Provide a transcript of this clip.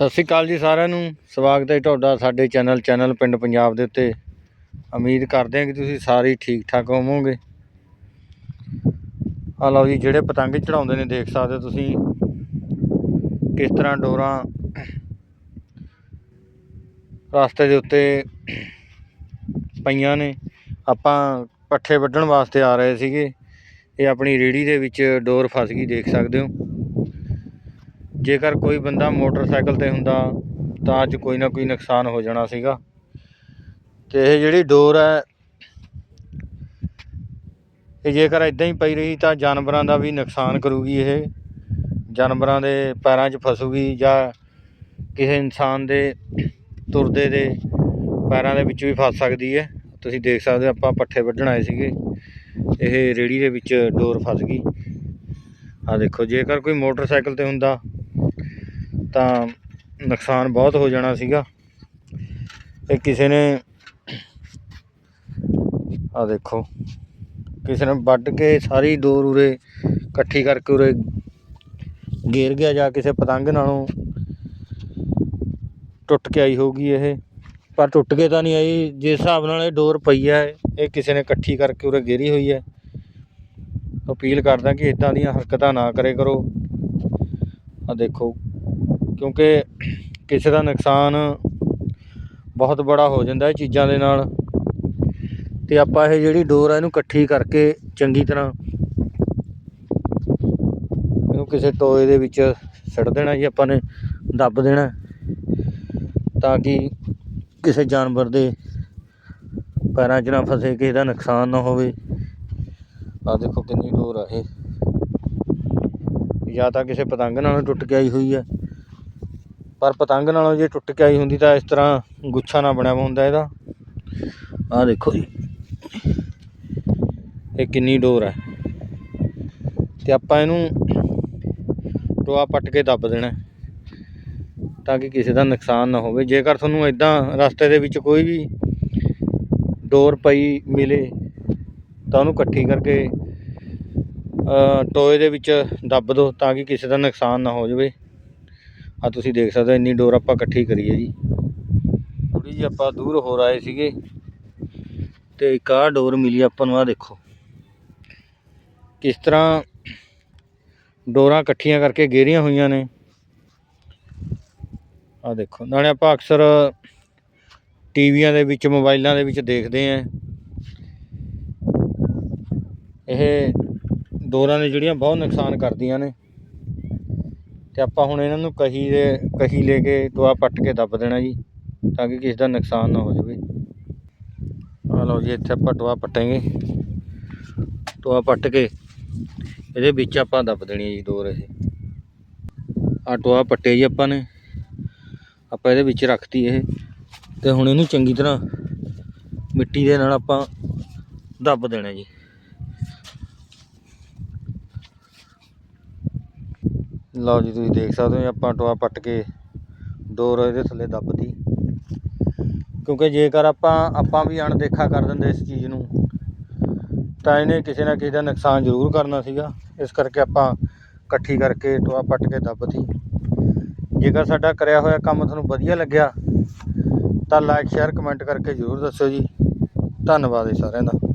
ਸਤਿ ਸ਼੍ਰੀ ਅਕਾਲ ਜੀ ਸਾਰਿਆਂ ਨੂੰ। ਸਵਾਗਤ ਹੈ ਜੀ ਤੁਹਾਡਾ ਸਾਡੇ ਚੈਨਲ ਚੈਨਲ ਪਿੰਡ ਪੰਜਾਬ ਦੇ ਉੱਤੇ। ਉਮੀਦ ਕਰਦੇ ਹਾਂ ਕਿ ਤੁਸੀਂ ਸਾਰੇ ਠੀਕ ਠਾਕ ਹੋਵੋਗੇ। ਆ ਲਓ ਜੀ, ਜਿਹੜੇ ਪਤੰਗ ਚੜਾਉਂਦੇ ਨੇ, ਦੇਖ ਸਕਦੇ ਹੋ ਤੁਸੀਂ। ਕਿਸ ਤਰ੍ਹਾਂ ਡੋਰਾਂ ਰਸਤੇ ਦੇ ਉੱਤੇ ਪਈਆਂ ਨੇ। ਆਪਾਂ ਪੱਠੇ ਵੱਢਣ ਵਾਸਤੇ ਆ ਰਹੇ ਸੀਗੇ। ਇਹ ਆਪਣੀ ਰੇੜੀ ਦੇ ਵਿੱਚ ਡੋਰ ਫਸ ਗਈ, ਦੇਖ ਸਕਦੇ ਹੋ। ਜੇਕਰ ਕੋਈ ਬੰਦਾ ਮੋਟਰਸਾਈਕਲ ਤੇ ਹੁੰਦਾ, ਤਾਂ ਅੱਜ ਕੋਈ ਨਾ ਕੋਈ ਨੁਕਸਾਨ ਹੋ ਜਾਣਾ ਸੀਗਾ। ਤੇ ਇਹ ਜਿਹੜੀ ਡੋਰ ਹੈ, ਇਹ ਜੇਕਰ ਇਦਾਂ ਹੀ ਪਈ ਰਹੀ, ਤਾਂ ਜਾਨਵਰਾਂ ਦਾ ਵੀ ਨੁਕਸਾਨ ਕਰੂਗੀ ਇਹ। ਜਾਨਵਰਾਂ ਦੇ ਪੈਰਾਂ 'ਚ ਫਸੂਗੀ ਜਾਂ ਕਿਸੇ ਇਨਸਾਨ ਦੇ ਤੁਰਦੇ ਦੇ ਪੈਰਾਂ ਦੇ ਵਿੱਚ ਵੀ ਫਸ ਸਕਦੀ ਹੈ। ਤੁਸੀਂ ਦੇਖ ਸਕਦੇ ਹੋ, ਆਪਾਂ ਪੱਠੇ ਵੱਢਣ ਆਏ ਸੀਗੇ। ਇਹ ਰੇੜੀ ਦੇ ਵਿੱਚ ਡੋਰ ਫਸ ਗਈ। ਆ ਦੇਖੋ, ਜੇਕਰ ਕੋਈ ਮੋਟਰਸਾਈਕਲ ਤੇ ਹੁੰਦਾ ਤਾਂ ਨੁਕਸਾਨ ਬਹੁਤ ਹੋ ਜਾਣਾ ਸੀਗਾ। ਇਹ ਕਿਸੇ ਨੇ ਆ ਦੇਖੋ, ਕਿਸੇ ਨੇ ਵੱਢ ਕੇ ਸਾਰੀ ਡੋਰ ਉਰੇ ਇਕੱਠੀ ਕਰਕੇ ਉਰੇ ਗੇਰ ਗਿਆ ਜਾਂ ਕਿਸੇ ਪਤੰਗ ਨਾਲੋਂ ਟੁੱਟ ਕੇ ਆਈ ਹੋਊਗੀ ਇਹ। ਪਰ ਟੁੱਟ ਕੇ ਤਾਂ ਨਹੀਂ ਆਈ, ਜਿਸ ਹਿਸਾਬ ਨਾਲ ਇਹ ਡੋਰ ਪਈ ਹੈ, ਇਹ ਕਿਸੇ ਨੇ ਇਕੱਠੀ ਕਰਕੇ ਉਰੇ ਗੇਰੀ ਹੋਈ ਹੈ। ਅਪੀਲ ਕਰਦਾ ਕਿ ਇਦਾਂ ਦੀਆਂ ਹਰਕਤਾਂ ਨਾ ਕਰੇ ਕਰੋ। ਆ ਦੇਖੋ ਕਿਉਂਕਿ ਕਿਸੇ ਦਾ ਨੁਕਸਾਨ ਬਹੁਤ ਬੜਾ ਹੋ ਜਾਂਦਾ ਇਹ ਚੀਜ਼ਾਂ ਦੇ ਨਾਲ। ਤੇ ਆਪਾਂ ਇਹ ਜਿਹੜੀ ਡੋਰ ਆ, ਇਹਨੂੰ ਇਕੱਠੀ ਕਰਕੇ ਚੰਗੀ ਤਰ੍ਹਾਂ ਇਹਨੂੰ ਕਿਸੇ ਟੋਏ ਦੇ ਵਿੱਚ ਸਿੱਟ ਦੇਣਾ ਜੀ, ਆਪਾਂ ਨੇ ਦੱਬ ਦੇਣਾ ਤਾਂ ਕਿ ਕਿਸੇ ਜਾਨਵਰ ਦੇ ਪੈਰਾਂ 'ਚ ਨਾ ਫਸੇ, ਕਿਸੇ ਦਾ ਨੁਕਸਾਨ ਨਾ ਹੋਵੇ। ਆ ਦੇਖੋ ਕਿੰਨੀ ਡੋਰ ਆ ਇਹ। ਜਾਂ ਤਾਂ ਕਿਸੇ ਪਤੰਗ ਨਾਲ ਟੁੱਟ ਕੇ ਆਈ ਹੋਈ ਹੈ ਪਰ ਪਤੰਗ ਨਾਲੋਂ ਜੇ ਟੁੱਟ ਕੇ ਆਈ ਹੁੰਦੀ ਤਾਂ ਇਸ ਤਰ੍ਹਾਂ ਗੁੱਛਾ ਨਾ ਬਣਿਆ ਵਾ ਹੁੰਦਾ ਇਹਦਾ। ਆਹ ਦੇਖੋ ਜੀ। ਇਹ ਕਿੰਨੀ ਡੋਰ ਹੈ। ਤੇ ਆਪਾਂ ਇਹਨੂੰ ਟੋਆ ਪੱਟ ਕੇ ਦੱਬ ਦੇਣਾ ਤਾਂ ਕਿ ਕਿਸੇ ਦਾ ਨੁਕਸਾਨ ਨਾ ਹੋਵੇ। ਜੇਕਰ ਤੁਹਾਨੂੰ ਇਦਾਂ ਰਸਤੇ ਦੇ ਵਿੱਚ ਕੋਈ ਵੀ ਡੋਰ ਪਈ ਮਿਲੇ ਤਾਂ ਉਹਨੂੰ ਇਕੱਠੀ ਕਰਕੇ ਟੋਏ ਦੇ ਵਿੱਚ ਦੱਬ ਦਿਓ ਤਾਂ ਕਿ ਕਿਸੇ ਦਾ ਨੁਕਸਾਨ ਨਾ ਹੋ ਜਾਵੇ। ਆ ਤੁਸੀਂ ਦੇਖ ਸਕਦੇ ਹੋ ਇੰਨੀ ਡੋਰ ਆਪਾਂ ਇਕੱਠੀ ਕਰੀਏ ਜੀ। ਥੋੜੀ ਜਿਹੀ ਆਪਾਂ ਦੂਰ ਹੋਰ ਆਏ ਸੀਗੇ। ਤੇ ਇੱਕ ਆਹ ਡੋਰ ਮਿਲੀ ਆਪਾਂ ਨੂੰ ਆ ਦੇਖੋ। ਕਿਸ ਤਰ੍ਹਾਂ ਡੋਰਾਂ ਇਕੱਠੀਆਂ ਕਰਕੇ ਗੇਰੀਆਂ ਹੋਈਆਂ ਨੇ। ਆ ਦੇਖੋ ਨਾਲੇ ਆਪਾਂ ਅਕਸਰ ਟੀਵੀਆਂ ਦੇ ਵਿੱਚ ਮੋਬਾਈਲਾਂ ਦੇ ਵਿੱਚ ਦੇਖਦੇ ਆਂ ਇਹ ਡੋਰਾਂ ਨੇ ਜਿਹੜੀਆਂ ਬਹੁਤ ਨੁਕਸਾਨ ਕਰਦੀਆਂ ਨੇ। ਅਤੇ ਆਪਾਂ ਹੁਣ ਇਹਨਾਂ ਨੂੰ ਕਹੀ ਦੇ, ਕਹੀ ਲੈ ਕੇ ਟੋਆ ਪੱਟ ਕੇ ਦੱਬ ਦੇਣਾ ਜੀ, ਤਾਂ ਕਿ ਕਿਸੇ ਦਾ ਨੁਕਸਾਨ ਨਾ ਹੋ ਜਾਵੇ। ਆ ਲਓ ਜੀ, ਇੱਥੇ ਆਪਾਂ ਟੋਆ ਪੱਟਾਂਗੇ। ਟੋਆ ਪੱਟ ਕੇ ਇਹਦੇ ਵਿੱਚ ਆਪਾਂ ਦੱਬ ਦੇਣੀ ਹੈ ਜੀ ਡੋਰ ਇਹ ਆ ਟੋਆ ਪੱਟੇ ਜੀ ਆਪਾਂ ਨੇ, ਆਪਾਂ ਇਹਦੇ ਵਿੱਚ ਰੱਖਤੀ ਇਹ। ਤੇ ਹੁਣ ਇਹਨੂੰ ਚੰਗੀ ਤਰ੍ਹਾਂ ਮਿੱਟੀ ਦੇ ਨਾਲ ਆਪਾਂ ਦੱਬ ਦੇਣਾ ਜੀ। ਲਓ ਜੀ, ਤੁਸੀਂ ਦੇਖ ਸਕਦੇ ਹੋ ਆਪਾਂ ਟੋਆ ਪੱਟ ਕੇ ਡੋਰ ਇਹਦੇ ਥੱਲੇ ਦੱਬਤੀ। ਕਿਉਂਕਿ ਜੇਕਰ ਆਪਾਂ ਆਪਾਂ ਵੀ ਅਣਦੇਖਾ ਕਰ ਦਿੰਦੇ ਇਸ ਚੀਜ਼ ਨੂੰ, ਤਾਂ ਇਹਨੇ ਕਿਸੇ ਨਾ ਕਿਸੇ ਦਾ ਨੁਕਸਾਨ ਜ਼ਰੂਰ ਕਰਨਾ ਸੀਗਾ। ਇਸ ਕਰਕੇ ਆਪਾਂ ਇਕੱਠੀ ਕਰਕੇ ਟੋਆ ਪੱਟ ਕੇ ਦੱਬਤੀ। ਜੇਕਰ ਸਾਡਾ ਕਰਿਆ ਹੋਇਆ ਕੰਮ ਤੁਹਾਨੂੰ ਵਧੀਆ ਲੱਗਿਆ, ਤਾਂ ਲਾਈਕ ਸ਼ੇਅਰ ਕਮੈਂਟ ਕਰਕੇ ਜ਼ਰੂਰ ਦੱਸਿਓ ਜੀ। ਧੰਨਵਾਦ ਜੀ ਸਾਰਿਆਂ ਦਾ।